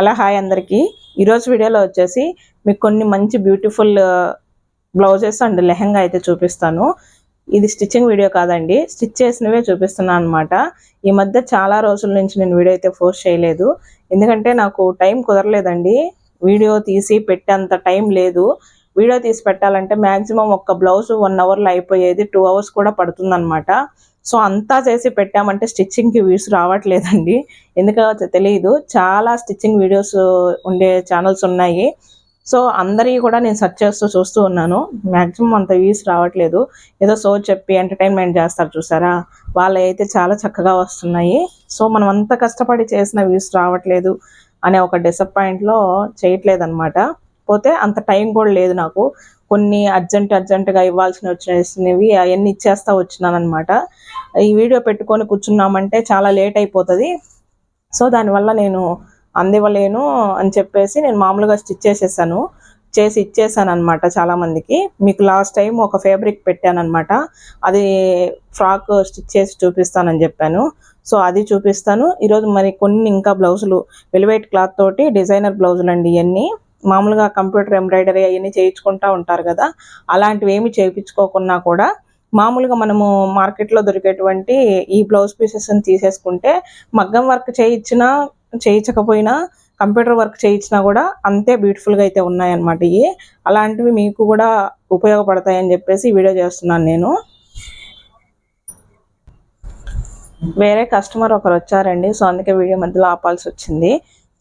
అలా హాయ్ అందరికీ. ఈరోజు వీడియోలో వచ్చేసి మీకు కొన్ని మంచి beautiful blouses uh, and lehenga అయితే చూపిస్తాను. ఇది స్టిచ్చింగ్ వీడియో కాదండి. స్టిచ్ చేసినవే చూపిస్తున్నాను అనమాట ఈ మధ్య చాలా రోజుల నుంచి నేను వీడియో అయితే పోస్ట్ చేయలేదు. ఎందుకంటే నాకు టైం కుదరలేదండి. వీడియో తీసి పెట్టేంత టైం లేదు. వీడియో తీసి పెట్టాలంటే మ్యాక్సిమం ఒక్క బ్లౌజ్ వన్ అవర్లో అయిపోయేది. టూ అవర్స్ కూడా పడుతుందన్నమాట. సో అంతా చేసి పెట్టామంటే స్టిచ్చింగ్కి వ్యూస్ రావట్లేదండి. ఎందుకో తెలియదు చాలా స్టిచ్చింగ్ వీడియోస్ ఉండే ఛానల్స్ ఉన్నాయి. సో అందరివి కూడా నేను సెర్చ్ చేస్తూ చూస్తూ ఉన్నాను. మ్యాక్సిమం అంత వ్యూస్ రావట్లేదు. ఏదో సో చెప్పి ఎంటర్టైన్మెంట్ చేస్తారు చూసారా? వాళ్ళు అయితే చాలా చక్కగా వస్తున్నాయి. సో మనం అంత కష్టపడి చేసిన వ్యూస్ రావట్లేదు అనే ఒక డిసప్పాయింట్లో చేయట్లేదు అనమాట పోతే అంత టైం కూడా లేదు నాకు. కొన్ని అర్జెంట్ అర్జెంటుగా ఇవ్వాల్సిన వచ్చినవి అవన్నీ ఇచ్చేస్తా వచ్చినాను అనమాట ఈ వీడియో పెట్టుకొని కూర్చున్నామంటే చాలా లేట్ అయిపోతుంది. సో దానివల్ల నేను అందివ్వలేను అని చెప్పేసి నేను మామూలుగా స్టిచ్ చేసేసాను. చేసి ఇచ్చేసాను అనమాట చాలామందికి. మీకు లాస్ట్ టైం ఒక ఫేబ్రిక్ పెట్టాను అనమాట అది ఫ్రాక్ స్టిచ్ చేసి చూపిస్తానని చెప్పాను. సో అది చూపిస్తాను. ఈరోజు మరి కొన్ని ఇంకా బ్లౌజులు వెలివేట్ క్లాత్ తోటి డిజైనర్ బ్లౌజులు అండి ఇవన్నీ మామూలుగా కంప్యూటర్ ఎంబ్రాయిడరీ అవన్నీ చేయించుకుంటూ ఉంటారు కదా అలాంటివి ఏమి చేయించుకోకున్నా కూడా మామూలుగా మనము మార్కెట్లో దొరికేటువంటి ఈ బ్లౌజ్ పీసెస్ని తీసేసుకుంటే మగ్గం వర్క్ చేయించినా చేయించకపోయినా కంప్యూటర్ వర్క్ చేయించినా కూడా అంతే బ్యూటిఫుల్గా అయితే ఉన్నాయన్నమాట ఇవి. అలాంటివి మీకు కూడా ఉపయోగపడతాయని చెప్పేసి వీడియో చేస్తున్నాను నేను. వేరే కస్టమర్ ఒకరు వచ్చారండి సో అందుకే వీడియో మధ్యలో ఆపాల్సి వచ్చింది.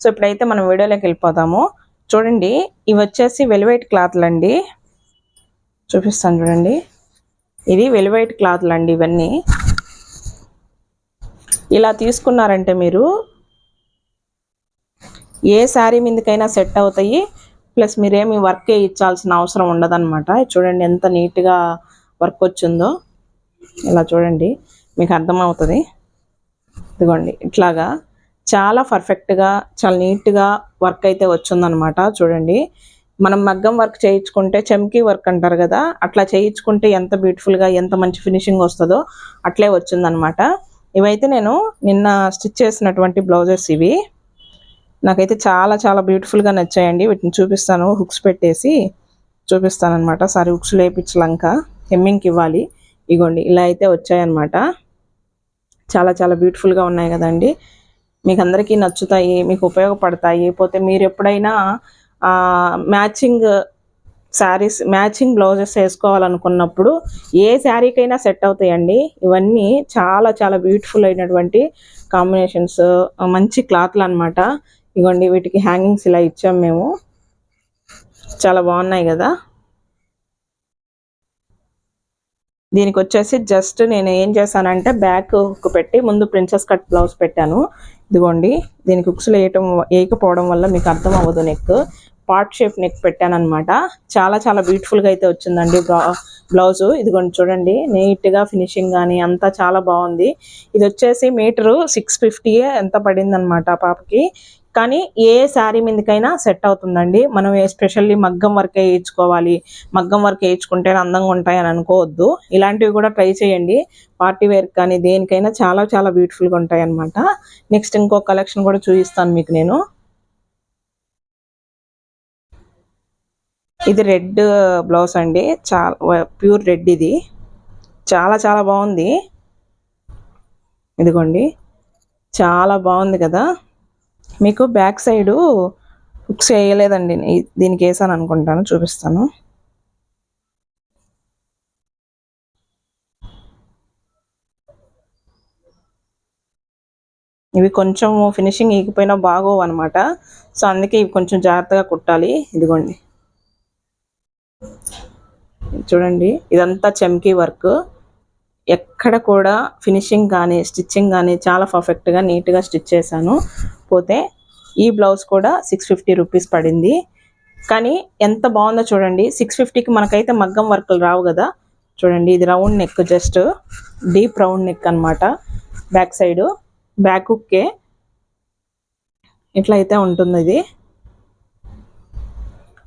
సో ఇప్పుడైతే మనం వీడియోలోకి వెళ్ళిపోతాము చూడండి ఇవి వచ్చేసి వెలివైట్ క్లాత్లు అండి చూపిస్తాను చూడండి. ఇది వెలివైట్ క్లాత్లు అండి ఇవన్నీ. ఇలా తీసుకున్నారంటే మీరు ఏ శారీ మీదకైనా సెట్ అవుతాయి. ప్లస్ మీరేమి వర్క్ ఇచ్చాల్సిన అవసరం ఉండదన్నమాట. చూడండి ఎంత నీట్గా వర్క్ వచ్చిందో. ఇలా చూడండి మీకు అర్థమవుతుంది. ఇదిగోండి ఇట్లాగా చాలా పర్ఫెక్ట్గా చాలా నీట్గా వర్క్ అయితే వచ్చిందనమాట చూడండి. మనం మగ్గం వర్క్ చేయించుకుంటే చెమ్కీ వర్క్ అంటారు కదా అట్లా చేయించుకుంటే ఎంత బ్యూటిఫుల్గా ఎంత మంచి ఫినిషింగ్ వస్తుందో అట్లే వచ్చిందనమాట ఇవైతే నేను నిన్న స్టిచ్ చేసినటువంటి బ్లౌజెస్ ఇవి. నాకైతే చాలా చాలా బ్యూటిఫుల్గా నచ్చాయండి. వీటిని చూపిస్తాను. హుక్స్ పెట్టేసి చూపిస్తానమాట సారీ హుక్స్ లేపించలంక. హెమ్మింగ్కి ఇవ్వాలి. ఇగోండి ఇలా అయితే వచ్చాయన్నమాట. చాలా చాలా బ్యూటిఫుల్గా ఉన్నాయి కదండి. మీకు అందరికీ నచ్చుతాయి మీకు ఉపయోగపడతాయి. పోతే మీరు ఎప్పుడైనా మ్యాచింగ్ శారీస్ మ్యాచింగ్ బ్లౌజెస్ వేసుకోవాలనుకున్నప్పుడు ఏ శారీకైనా సెట్ అవుతాయండి. ఇవన్నీ చాలా చాలా బ్యూటిఫుల్ అయినటువంటి కాంబినేషన్స్ మంచి క్లాత్లు అనమాట ఇవ్వండి వీటికి హ్యాంగింగ్స్ ఇలా ఇచ్చాం మేము. చాలా బాగున్నాయి కదా. దీనికి వచ్చేసి జస్ట్ నేను ఏం చేశానంటే బ్యాక్ పెట్టి ముందు ప్రిన్సెస్ కట్ బ్లౌజ్ పెట్టాను. ఇదిగోండి దీనికి హుక్స్లు వేయటం వేయకపోవడం వల్ల మీకు అర్థం అవ్వదు నెక్ పార్ట్ షేప్ నెక్ పెట్టాను అనమాట చాలా చాలా బ్యూటిఫుల్గా అయితే వచ్చిందండి బ్లౌజు. ఇదిగోండి చూడండి నీట్గా ఫినిషింగ్ కానీ అంతా చాలా బాగుంది. ఇది వచ్చేసి మీటరు సిక్స్ ఫిఫ్టీయే ఎంత పడింది అనమాట పాపకి. కానీ ఏ శారీ మీదకైనా సెట్ అవుతుందండి. మనం ఎస్పెషల్లీ మగ్గం వర్క్ వేయించుకోవాలి మగ్గం వర్క్ వేయించుకుంటే అందంగా ఉంటాయని అనుకోవద్దు. ఇలాంటివి కూడా ట్రై చేయండి. పార్టీ వేర్ కానీ దేనికైనా చాలా చాలా బ్యూటిఫుల్గా ఉంటాయి అనమాట నెక్స్ట్ ఇంకో కలెక్షన్ కూడా చూపిస్తాను మీకు నేను. ఇది రెడ్ బ్లౌజ్ అండి. చాలా ప్యూర్ రెడ్ ఇది. చాలా చాలా బాగుంది. ఇదిగోండి. చాలా బాగుంది కదా. మీకు బ్యాక్ సైడు హుక్స్ వేయలేదండి. దీనికి వేసాను అనుకుంటాను. చూపిస్తాను. ఇవి కొంచెం ఫినిషింగ్ ఈగిపోయినా బాగోవు అనమాట సో అందుకే ఇవి కొంచెం జాగ్రత్తగా కుట్టాలి. ఇదిగోండి. చూడండి. ఇదంతా చెమ్కీ వర్క్. ఎక్కడ కూడా ఫినిషింగ్ కానీ స్టిచ్చింగ్ కానీ చాలా పర్ఫెక్ట్గా నీట్గా స్టిచ్ చేశాను. పోతే ఈ బ్లౌజ్ కూడా సిక్స్ ఫిఫ్టీ రూపీస్ పడింది. కానీ ఎంత బాగుందో చూడండి. సిక్స్ ఫిఫ్టీకి మనకైతే మగ్గం వర్కులు రావు కదా. చూడండి ఇది round neck just deep round neck అనమాట బ్యాక్ సైడు బ్యాక్ ఉక్కే ఇట్లా అయితే ఉంటుంది ఇది.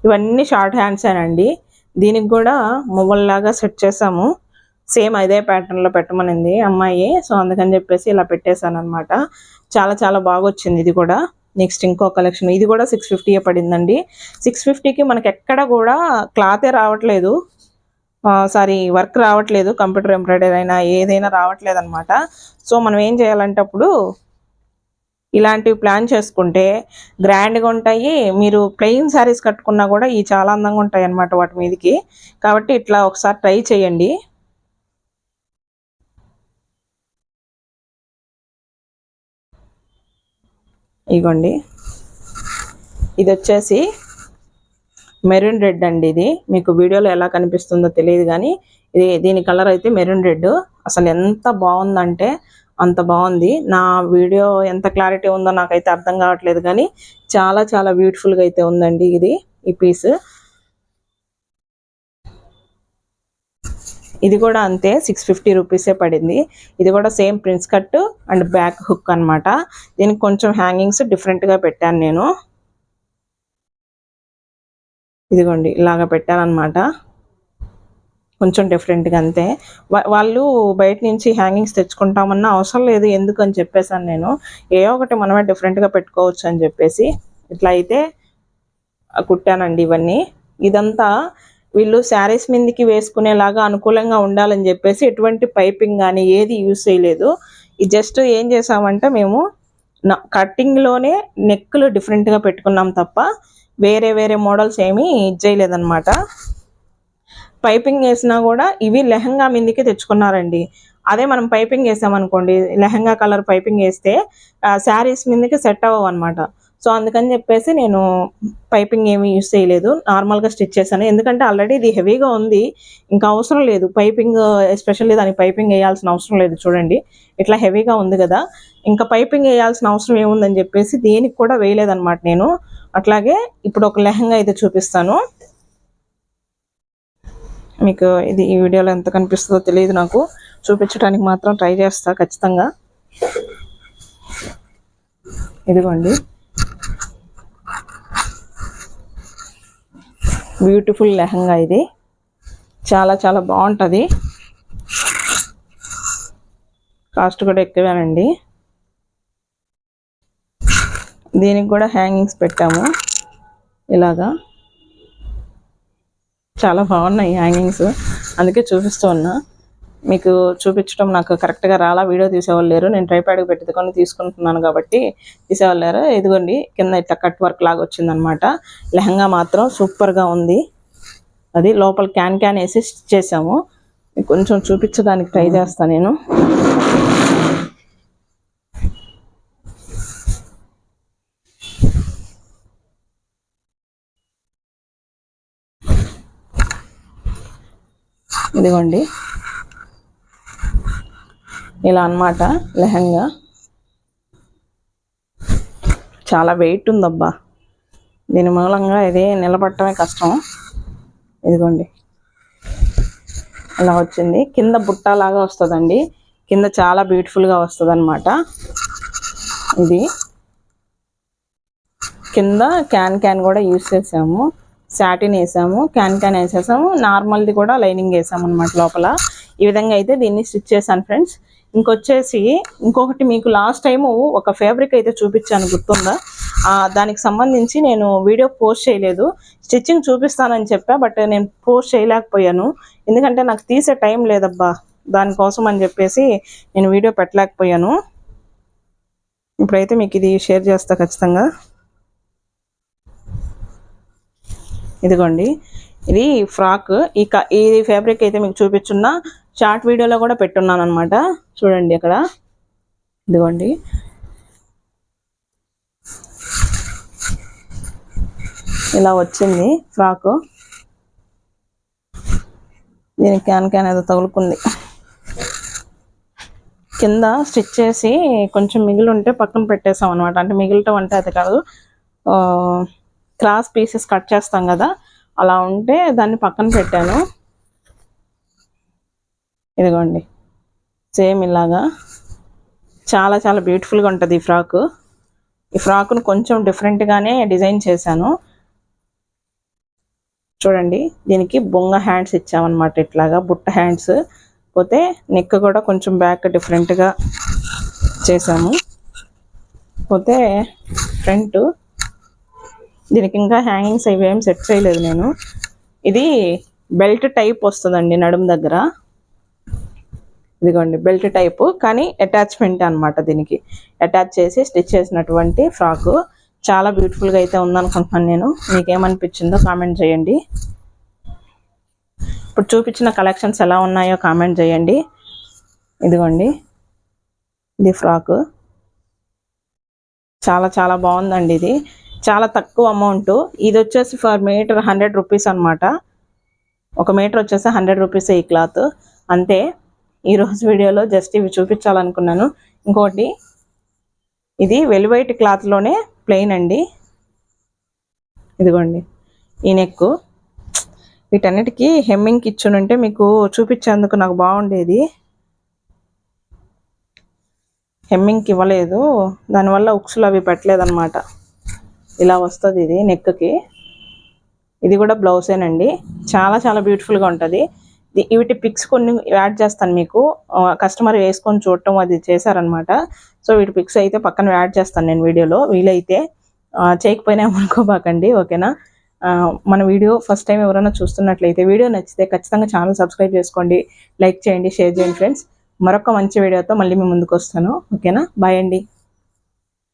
ఇవన్నీ షార్ట్ హ్యాండ్స్ అండి దీనికి కూడా మొబైల్లాగా సెట్ చేసాము. సేమ్ అదే ప్యాటర్న్లో పెట్టమనింది అమ్మాయి. సో అందుకని చెప్పేసి ఇలా పెట్టేశాను అనమాట చాలా చాలా బాగా వచ్చింది ఇది కూడా. నెక్స్ట్ ఇంకో కలెక్షన్ ఇది కూడా సిక్స్ ఫిఫ్టీయే పడిందండి. సిక్స్ ఫిఫ్టీకి మనకి ఎక్కడ కూడా క్లాతే రావట్లేదు. సారీ వర్క్ రావట్లేదు. కంప్యూటర్ ఎంబ్రాయిడరీ అయినా ఏదైనా రావట్లేదు అనమాట సో మనం ఏం చేయాలంటే అప్పుడు ఇలాంటివి ప్లాన్ చేసుకుంటే గ్రాండ్గా ఉంటాయి. మీరు ప్లెయిన్ శారీస్ కట్టుకున్నా కూడా ఈ చాలా అందంగా ఉంటాయి అన్నమాట వాటి మీదకి. కాబట్టి ఇట్లా ఒకసారి ట్రై చేయండి. ఇగోండి. ఇది వచ్చేసి మెరూన్ రెడ్ అండి ఇది. మీకు వీడియోలో ఎలా కనిపిస్తుందో తెలియదు కానీ ఇది దీని కలర్ అయితే మెరూన్ రెడ్. అసలు ఎంత బాగుందంటే అంత బాగుంది. నా వీడియో ఎంత క్లారిటీ ఉందో నాకైతే అర్థం కావట్లేదు కానీ చాలా చాలా బ్యూటిఫుల్గా అయితే ఉందండి ఇది ఈ పీస్ ఇది కూడా అంతే సిక్స్ ఫిఫ్టీ రూపీసే పడింది. ఇది కూడా same prince cut and back hook అనమాట దీనికి కొంచెం హ్యాంగింగ్స్ డిఫరెంట్గా పెట్టాను నేను. ఇదిగోండి ఇలాగా పెట్టాను అనమాట కొంచెం డిఫరెంట్గా అంతే. వాళ్ళు బయట నుంచి హ్యాంగింగ్స్ తెచ్చుకుంటామన్నా అవసరం లేదు ఎందుకు అని చెప్పేసాను నేను. ఏ ఒకటి మనమే డిఫరెంట్గా పెట్టుకోవచ్చు అని చెప్పేసి. ఇట్లా అయితే కుట్టానండి ఇవన్నీ. ఇదంతా వీళ్ళు శారీస్ మీదకి వేసుకునేలాగా అనుకూలంగా ఉండాలని చెప్పేసి ఎటువంటి పైపింగ్ కానీ ఏది యూజ్ చేయలేదు. ఇది జస్ట్ ఏం చేసామంటే మేము కట్టింగ్లోనే నెక్కులు డిఫరెంట్గా పెట్టుకున్నాం తప్ప వేరే వేరే మోడల్స్ ఏమీ చేయలేదన్నమాట. పైపింగ్ వేసినా కూడా ఇవి లెహంగా మీదకి తెచ్చుకున్నారండి. అదే మనం పైపింగ్ వేసామనుకోండి లెహంగా కలర్ పైపింగ్ వేస్తే శారీస్ మీదకి సెట్ అవ్వవు అనమాట సో అందుకని చెప్పేసి నేను పైపింగ్ ఏమీ యూస్ చేయలేదు. నార్మల్గా స్టిచ్ చేశాను. ఎందుకంటే ఆల్రెడీ ఇది హెవీగా ఉంది. ఇంకా అవసరం లేదు. పైపింగ్ ఎస్పెషల్లీ దానికి పైపింగ్ వేయాల్సిన అవసరం లేదు చూడండి. ఇట్లా హెవీగా ఉంది కదా. ఇంకా పైపింగ్ వేయాల్సిన అవసరం ఏముందని చెప్పేసి దేనికి కూడా వేయలేదన్నమాట నేను. అట్లాగే ఇప్పుడు ఒక లెహంగా అయితే చూపిస్తాను. మీకు ఇది ఈ వీడియోలో ఎంత కనిపిస్తుందో తెలియదు నాకు. చూపించడానికి మాత్రం ట్రై చేస్తా ఖచ్చితంగా. ఇదిగోండి. బ్యూటిఫుల్ లెహంగా ఇది. చాలా చాలా బాగుంటుంది. కాస్ట్ కూడా ఎక్కువేనండి. దీనికి కూడా హ్యాంగింగ్స్ పెట్టాము. ఇలాగా. చాలా బాగున్నాయి హ్యాంగింగ్స్. అందుకే చూపిస్తూ ఉన్నా. మీకు చూపించడం నాకు కరెక్ట్గా రాలా వీడియో తీసేవాళ్ళు లేరు. నేను ట్రైప్యాడ్ పెట్టుకొని తీసుకుంటున్నాను కాబట్టి తీసేవాళ్ళు లేరు. ఇదిగోండి కింద ఇట్లా కట్ వర్క్ లాగా వచ్చిందనమాట లెహంగా మాత్రం సూపర్గా ఉంది. అది లోపల క్యాన్ క్యాన్ వేసి స్టిచ్ చేసాము కొంచెం చూపించడానికి ట్రై చేస్తాను నేను. ఇదిగోండి. ఇలా అనమాట లెహంగా. చాలా వెయిట్ ఉందబ్బా. దీని మూలంగా ఇది నిలబడటమే కష్టం. ఇదిగోండి. ఇలా వచ్చింది. కింద బుట్టలాగా వస్తుందండి. కింద చాలా బ్యూటిఫుల్గా వస్తుంది అనమాట ఇది. కింద క్యాన్ క్యాన్ కూడా యూస్ చేసాము. శాటిన్ వేసాము. క్యాన్ క్యాన్ వేసేసాము. నార్మల్ది కూడా లైనింగ్ వేసాము అనమాట లోపల. ఈ విధంగా అయితే దీన్ని స్టిచ్ చేశాను ఫ్రెండ్స్ ఇంకొచ్చేసి ఇంకొకటి మీకు లాస్ట్ టైము ఒక ఫ్యాబ్రిక్ అయితే చూపించాను గుర్తుందా? దానికి సంబంధించి నేను వీడియో పోస్ట్ చేయలేదు. స్టిచ్చింగ్ చూపిస్తానని చెప్పా బట్ నేను పోస్ట్ చేయలేకపోయాను. ఎందుకంటే నాకు తీసే టైం లేదబ్బా దానికోసం అని చెప్పేసి నేను వీడియో పెట్టలేకపోయాను. ఇప్పుడైతే మీకు ఇది షేర్ చేస్తా ఖచ్చితంగా. ఇదిగోండి. ఇది ఫ్రాక్. ఈ ఈ ఫ్యాబ్రిక్ అయితే మీకు చూపించున్నా. షార్ట్ వీడియోలో కూడా పెట్టున్నాను అనమాట చూడండి అక్కడ. ఇదిగోండి. ఇలా వచ్చింది ఫ్రాకు. దీనికి క్యాన్ క్యాన్ ఏదో తగులుకుంది. కింద స్టిచ్ చేసి కొంచెం మిగిలి ఉంటే పక్కన పెట్టేసాం అనమాట అంటే మిగిలిటం అంటే అది కాదు. క్రాస్ పీసెస్ కట్ చేస్తాం కదా. అలా ఉంటే దాన్ని పక్కన పెట్టాను. ఇదిగోండి. సేమ్ ఇలాగా చాలా చాలా బ్యూటిఫుల్గా ఉంటుంది ఈ ఫ్రాకు. ఈ ఫ్రాక్ను కొంచెం డిఫరెంట్గానే డిజైన్ చేశాను. చూడండి దీనికి బొంగ హ్యాండ్స్ ఇచ్చామన్నమాట ఇట్లాగా బుట్ట హ్యాండ్స్. పోతే నెక్ కూడా కొంచెం బ్యాక్ డిఫరెంట్గా చేసాము పోతే ఫ్రంట్ దీనికి ఇంకా హ్యాంగింగ్స్ అవి ఏం సెట్ చేయలేదు నేను. ఇది బెల్ట్ టైప్ వస్తుందండి నడుము దగ్గర. ఇదిగోండి బెల్ట్ టైపు కానీ అటాచ్మెంట్ అనమాట దీనికి. అటాచ్ చేసి స్టిచ్ చేసినటువంటి ఫ్రాకు చాలా బ్యూటిఫుల్గా అయితే ఉందనుకుంటున్నాను నేను. మీకేమనిపించిందో కామెంట్ చేయండి. ఇప్పుడు చూపించిన కలెక్షన్స్ ఎలా ఉన్నాయో కామెంట్ చేయండి. ఇదిగోండి ఇది ఫ్రాకు చాలా చాలా బాగుందండి ఇది. చాలా తక్కువ అమౌంట్ ఇది వచ్చేసి ఫర్ మీటర్ హండ్రెడ్ రూపీస్ అనమాట ఒక మీటర్ వచ్చేసి హండ్రెడ్ రూపీస్ ఈ క్లాత్ అంతే. ఈరోజు వీడియోలో జస్ట్ ఇవి చూపించాలనుకున్నాను. ఇంకోటి ఇది వెలివైట్ క్లాత్లోనే ప్లెయిన్ అండి. ఇదిగోండి ఈ నెక్ వీటన్నిటికీ హెమ్మింగ్కి ఇచ్చునుంటే మీకు చూపించేందుకు నాకు బాగుండేది. హెమ్మింగ్కి ఇవ్వలేదు. దానివల్ల ఉక్సులు అవి పెట్టలేదన్నమాట. ఇలా వస్తుంది ఇది నెక్కి ఇది కూడా బ్లౌజేనండి చాలా చాలా బ్యూటిఫుల్గా ఉంటుంది. వీటి పిక్స్ కొన్ని యాడ్ చేస్తాను మీకు. కస్టమర్ వేసుకొని చూడటం అది చేశారనమాట. సో వీటి పిక్స్ అయితే పక్కన యాడ్ చేస్తాను నేను వీడియోలో. వీలైతే చేయకపోయినా అనుకోబాకండి ఓకేనా? మన వీడియో ఫస్ట్ టైం ఎవరైనా చూస్తున్నట్లయితే వీడియో నచ్చితే ఖచ్చితంగా ఛానల్ సబ్స్క్రైబ్ చేసుకోండి లైక్ చేయండి షేర్ చేయండి ఫ్రెండ్స్. మరొక మంచి వీడియోతో మళ్ళీ మీ ముందుకు వస్తాను ఓకేనా? బాయ్ అండి.